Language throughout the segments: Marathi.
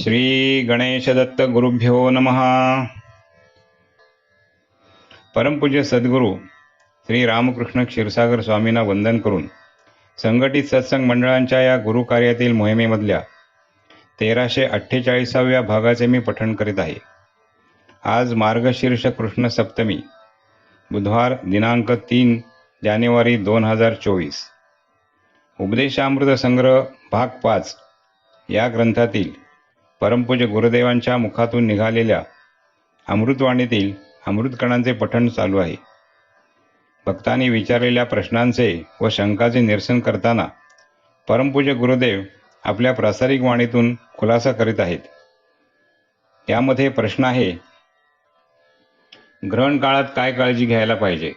श्री गणेशदत्त गुरुभ्यो नमः परमपूज्य सद्गुरू श्री रामकृष्ण क्षीरसागर स्वामींना वंदन करून संघटित सत्संग मंडळांच्या या गुरुकार्यातील मोहिमेमधल्या तेराशे अठ्ठेचाळीसाव्या भागाचे मी पठण करीत आहे. आज मार्गशीर्ष कृष्ण सप्तमी बुधवार दिनांक तीन जानेवारी दोन हजार चोवीस. उपदेशामृत संग्रह भाग पाच या ग्रंथातील परमपूज्य गुरुदेवांच्या मुखातून निघालेल्या अमृतवाणीतील अमृतकणांचे पठण चालू आहे. भक्तांनी विचारलेल्या प्रश्नांचे व शंकाचे निरसन करताना परमपूज्य गुरुदेव आपल्या प्रासारिक वाणीतून खुलासा करीत आहेत. यामध्ये प्रश्न आहे ग्रहण काळात काय काळजी घ्यायला पाहिजे?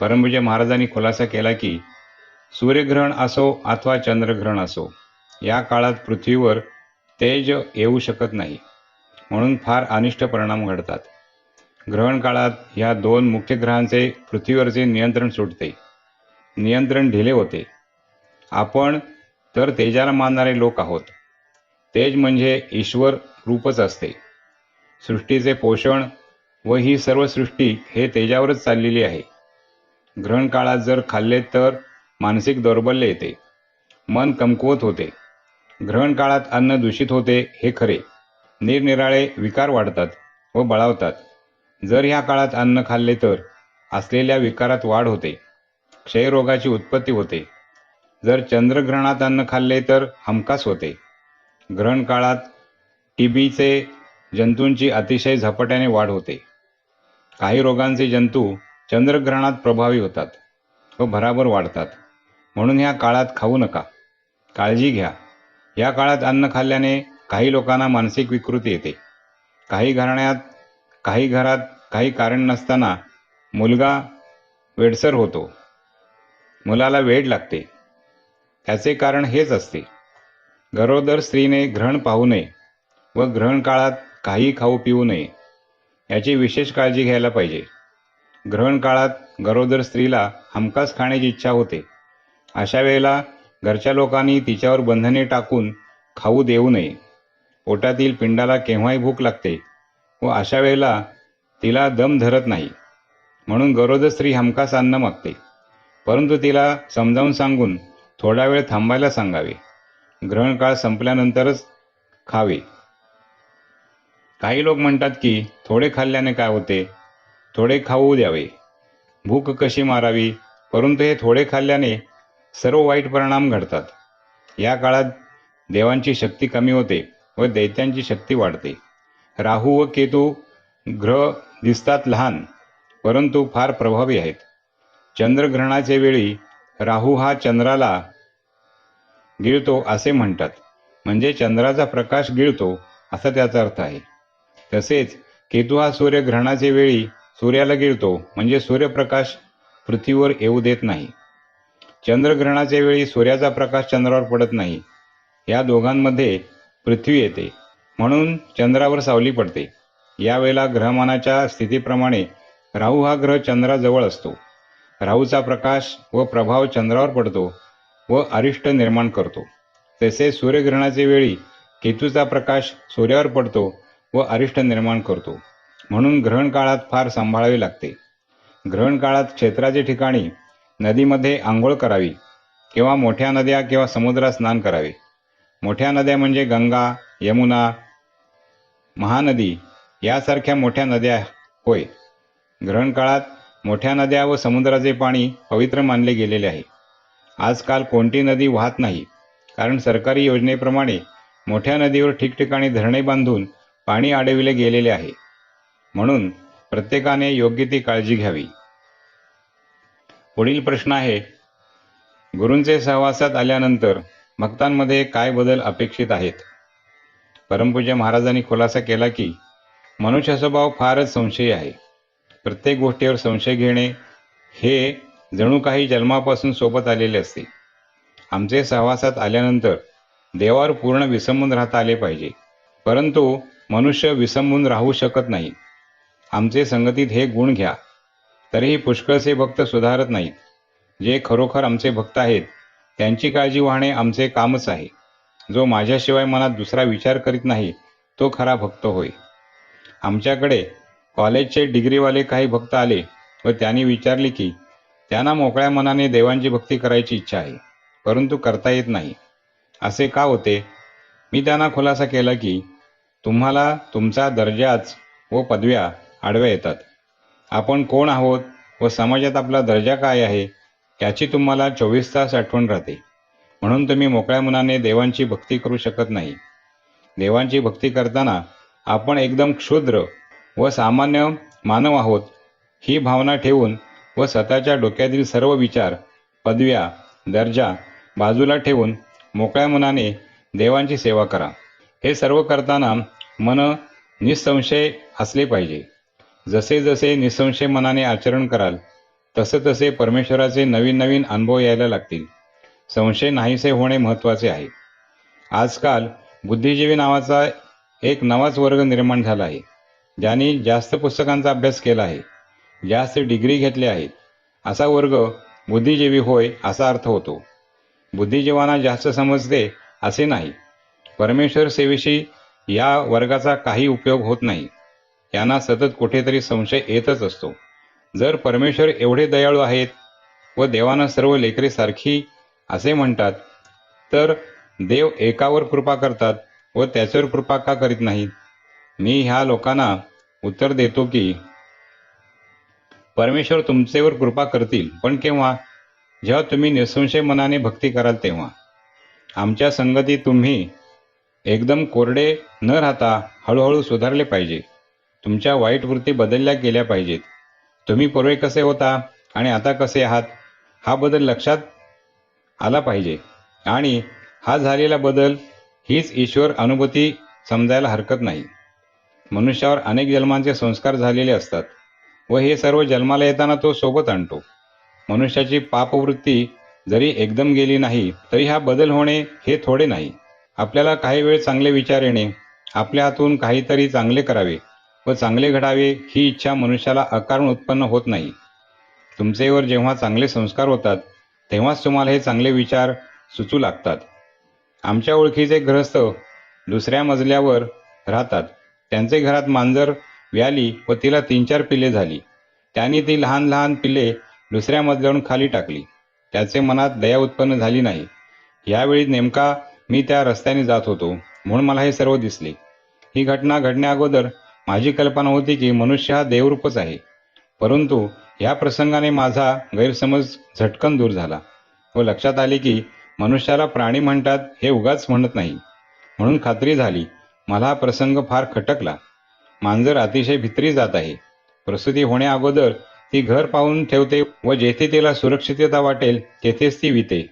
परमपूज्य महाराजांनी खुलासा केला की सूर्यग्रहण असो अथवा चंद्रग्रहण असो या काळात पृथ्वीवर तेज येऊ शकत नाही. म्हणून फार अनिष्ट परिणाम घडतात. ग्रहण काळात ह्या दोन मुख्य ग्रहांचे पृथ्वीवरचे नियंत्रण सुटते. नियंत्रण ढिले होते. आपण तर तेजाला मानणारे लोक आहोत. तेज म्हणजे ईश्वर रूपच असते. सृष्टीचे पोषण व ही सर्व सृष्टी हे तेजावरच चाललेली आहे. ग्रहण काळात जर खाल्ले तर मानसिक दौर्बल्य येते. मन कमकुवत होते. ग्रहण काळात अन्न दूषित होते हे खरे. निरनिराळे विकार वाढतात व बळावतात. जर ह्या काळात अन्न खाल्ले तर असलेल्या विकारात वाढ होते. क्षयरोगाची उत्पत्ती होते. जर चंद्रग्रहणात अन्न खाल्ले तर हमखास होते. ग्रहण काळात टीबीचे जंतूंची अतिशय झपाट्याने वाढ होते. काही रोगांचे जंतू चंद्रग्रहणात प्रभावी होतात व भराभर वाढतात. म्हणून ह्या काळात खाऊ नका. काळजी घ्या. या काळात अन्न खाल्ल्याने काही लोकांना मानसिक विकृती येते. काही घराण्यात काही घरात काही कारण नसताना मुलगा वेडसर होतो. मुलाला वेड लागते. त्याचे कारण हेच असते. गरोदर स्त्रीने ग्रहण पाहू नये व ग्रहण काळात काही खाऊ पिऊ नये याची विशेष काळजी घ्यायला पाहिजे. ग्रहण काळात गरोदर स्त्रीला हमखास खाण्याची इच्छा होते. अशा वेळेला घरच्या लोकांनी तिच्यावर बंधने टाकून खाऊ देऊ नये. पोटातील पिंडाला केव्हाही भूक लागते व अशा वेळेला तिला दम धरत नाही. म्हणून गरोदर स्त्री हमखास अन्न मागते. परंतु तिला समजावून सांगून थोडा वेळ थांबायला सांगावे. ग्रहण काळ संपल्यानंतरच खावे. काही लोक म्हणतात की थोडे खाल्ल्याने काय होते? थोडे खाऊ द्यावे. भूक कशी मारावी? परंतु हे थोडे खाल्ल्याने सर्व वाईट परिणाम घडतात. या काळात देवांची शक्ती कमी होते व दैत्यांची शक्ती वाढते. राहू व केतू ग्रह दिसतात लहान परंतु फार प्रभावी आहेत. चंद्रग्रहणाचे वेळी राहू हा चंद्राला गिळतो असे म्हणतात. म्हणजे चंद्राचा प्रकाश गिळतो असा त्याचा अर्थ आहे. तसेच केतू हा सूर्यग्रहणाचे वेळी सूर्याला गिळतो. म्हणजे सूर्यप्रकाश पृथ्वीवर येऊ देत नाही. चंद्रग्रहणाच्या वेळी सूर्याचा प्रकाश चंद्रावर पडत नाही. या दोघांमध्ये पृथ्वी येते. म्हणून चंद्रावर सावली पडते. यावेळेला ग्रहमानाच्या स्थितीप्रमाणे राहू हा ग्रह चंद्राजवळ असतो. राहूचा प्रकाश व प्रभाव चंद्रावर पडतो व अरिष्ट निर्माण करतो. तसेच सूर्यग्रहणाच्या वेळी केतूचा प्रकाश सूर्यावर पडतो व अरिष्ट निर्माण करतो. म्हणून ग्रहण काळात फार सांभाळावे लागते. ग्रहण काळात क्षेत्राचे ठिकाणी नदीमध्ये आंघोळ करावी किंवा मोठ्या नद्या किंवा समुद्रात स्नान करावे. मोठ्या नद्या म्हणजे गंगा यमुना महानदी यासारख्या मोठ्या नद्या होय. ग्रहण काळात मोठ्या नद्या व समुद्राचे पाणी पवित्र मानले गेलेले आहे. आजकाल कोणती नदी वाहत नाही कारण सरकारी योजनेप्रमाणे मोठ्या नदीवर ठिकठिकाणी धरणे बांधून पाणी अडविले गेलेले आहे. म्हणून प्रत्येकाने योग्य ती काळजी घ्यावी. पुढील प्रश्न आहे गुरूंचे सहवासात आल्यानंतर भक्तांमध्ये काय बदल अपेक्षित आहेत? परमपूज्य महाराजांनी खुलासा केला की मनुष्य स्वभाव फारच संशयी आहे. प्रत्येक गोष्टीवर संशय घेणे हे जणू काही जन्मापासून सोबत आलेले असते. आमचे सहवासात आल्यानंतर देवावर पूर्ण विसंबून राहता आले पाहिजे परंतु मनुष्य विसंबून राहू शकत नाही. आमचे संगतीत हे गुण घ्या. तरीही पुष्कळसे भक्त सुधारत नाहीत. जे खरोखर आमचे भक्त आहेत त्यांची काळजी वाहणे आमचे कामच आहे. जो माझ्याशिवाय मनात दुसरा विचार करीत नाही तो खरा भक्त होय. आमच्याकडे कॉलेजचे डिग्रीवाले काही भक्त आले व त्यांनी विचारले की त्यांना मोकळ्या मनाने देवांची भक्ती करायची इच्छा आहे परंतु करता येत नाही. असे का होते? मी त्यांना खुलासा केला की तुम्हाला तुमचा दर्जाच व पदव्या आडव्या येतात. आपण कोण आहोत व समाजात आपला दर्जा काय आहे याची तुम्हाला चोवीस तास आठवण राहते. म्हणून तुम्ही मोकळ्या मनाने देवांची भक्ती करू शकत नाही. देवांची भक्ती करताना आपण एकदम क्षुद्र व सामान्य मानव आहोत ही भावना ठेवून व स्वतःच्या डोक्यातील सर्व विचार पदव्या दर्जा बाजूला ठेवून मोकळ्या मनाने देवांची सेवा करा. हे सर्व करताना मन निसंशय असले पाहिजे. जसे जसे निसंशय मनाने आचरण कराल तसे तसे परमेश्वराचे नवीन नवीन अनुभव यायला लागतील. संशय नाहीसे होणे महत्त्वाचे आहे. आजकाल बुद्धिजीवी नावाचा एक नवाच वर्ग निर्माण झाला आहे. ज्यांनी जास्त पुस्तकांचा अभ्यास केला आहे. जास्त डिग्री घेतल्या आहेत असा वर्ग बुद्धिजीवी होय असा अर्थ होतो. बुद्धिजीवांना जास्त समजते असे नाही. परमेश्वर सेवेशी या वर्गाचा काही उपयोग होत नाही. यांना सतत कुठेतरी संशय येतच असतो. जर परमेश्वर एवढे दयाळू आहेत व देवानं सर्व लेकरे सारखी असे म्हणतात तर देव एकावर कृपा करतात व त्याच्यावर कृपा का करीत नाहीत? मी ह्या लोकांना उत्तर देतो की परमेश्वर तुमचेवर कृपा करतील पण केव्हा? जेव्हा तुम्ही निसंशय मनाने भक्ती कराल तेव्हा. आमच्या संगती तुम्ही एकदम कोरडे न राहता हळूहळू सुधारले पाहिजे. तुमच्या वाईट वृत्ती बदलल्या गेल्या पाहिजेत. तुम्ही पूर्वी कसे होता आणि आता कसे आहात हा बदल लक्षात आला पाहिजे. आणि हा झालेला बदल हीच ईश्वर अनुभूती समजायला हरकत नाही. मनुष्यावर अनेक जन्मांचे संस्कार झालेले असतात व हे सर्व जन्माला येताना तो सोबत आणतो. मनुष्याची पापवृत्ती जरी एकदम गेली नाही तरी हा बदल होणे हे थोडे नाही. आपल्याला काही वेळ चांगले विचार येणे आपल्या हातून काहीतरी चांगले करावे व चांगले घडावे ही इच्छा मनुष्याला अकारण उत्पन्न होत नाही. तुमचेवर जेव्हा चांगले संस्कार होतात तेव्हाच तुम्हाला हे चांगले विचार सुचू लागतात. आमच्या ओळखीचे ग्रहस्थ दुसऱ्या मजल्यावर राहतात. त्यांचे घरात मांजर व्याली व तिला तीन चार पिल्ले झाली. त्यांनी ती लहान लहान पिल्ले दुसऱ्या मजल्यावरून खाली टाकली. त्याचे मनात दया उत्पन्न झाली नाही. यावेळी नेमका मी त्या रस्त्याने जात होतो म्हणून मला हे सर्व दिसले. ही घटना घडण्याअगोदर माझी कल्पना होती की मनुष्य हा देवरूपच आहे. परंतु या प्रसंगाने माझा गैरसमज झटकन दूर झाला व लक्षात आले की मनुष्याला प्राणी म्हणतात हे उगाच म्हणत नाही. म्हणून खात्री झाली मला हा प्रसंग फार खटकला. मांजर अतिशय भित्री जात आहे. प्रसूती होण्याअगोदर ती घर पाहून ठेवते व जेथे तिला सुरक्षितता वाटेल तेथेच ती विते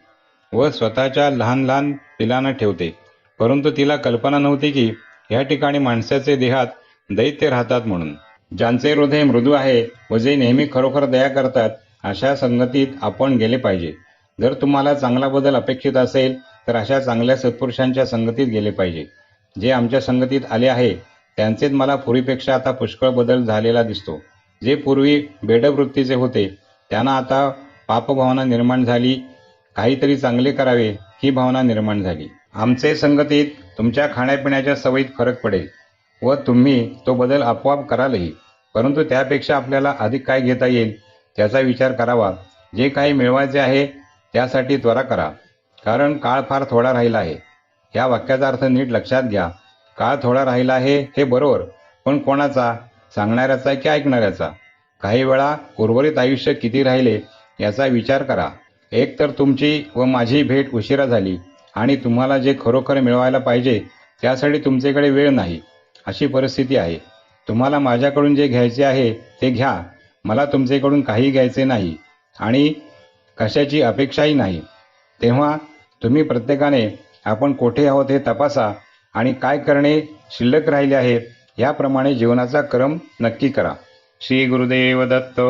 व स्वतःच्या लहान लहान पिलांना ठेवते. परंतु तिला कल्पना नव्हती की या ठिकाणी माणसाचे देहात दैत्य राहतात म्हणून. ज्यांचे हृदय मृदू आहे व जे नेहमी खरोखर दया करतात अशा संगतीत आपण गेले पाहिजे. जर तुम्हाला चांगला बदल अपेक्षित असेल तर अशा चांगल्या सत्पुरुषांच्या संगतीत गेले पाहिजे. जे आमच्या संगतीत आले आहे त्यांचेच मला पूर्वीपेक्षा आता पुष्कळ बदल झालेला दिसतो. जे पूर्वी बेडवृत्तीचे होते त्यांना आता पापभावना निर्माण झाली काहीतरी चांगले करावे ही भावना निर्माण झाली. आमचे संगतीत तुमच्या खाण्यापिण्याच्या सवयीत फरक पडेल. व तुम्ही तो बदल आपोआप करालही. परंतु त्यापेक्षा आपल्याला अधिक काय घेता येईल त्याचा विचार करावा. जे काही मिळवायचे आहे त्यासाठी त्वरा करा. कारण काळ फार थोडा राहिला आहे. या वाक्याचा अर्थ नीट लक्षात घ्या. काळ थोडा राहिला आहे हे बरोबर. पण कोणाचा? सांगणाऱ्याचा की ऐकणाऱ्याचा? काही वेळा उर्वरित आयुष्य किती राहिले याचा विचार करा. एक तर तुमची व माझी भेट उशिरा झाली आणि तुम्हाला जे खरोखर मिळवायला पाहिजे त्यासाठी तुमच्याकडे वेळ नाही. अशी परिस्थिती आहे. तुम्हाला माझ्याकडून जे घ्यायचे आहे ते घ्या. मला तुमच्याकडून काही घ्यायचे नाही आणि कशाची अपेक्षाही नाही. तेव्हा तुम्ही प्रत्येकाने आपण कोठे आहोत हे तपासा आणि काय करणे शिल्लक राहिले आहे याप्रमाणे जीवनाचा क्रम नक्की करा. श्री गुरुदेव दत्त.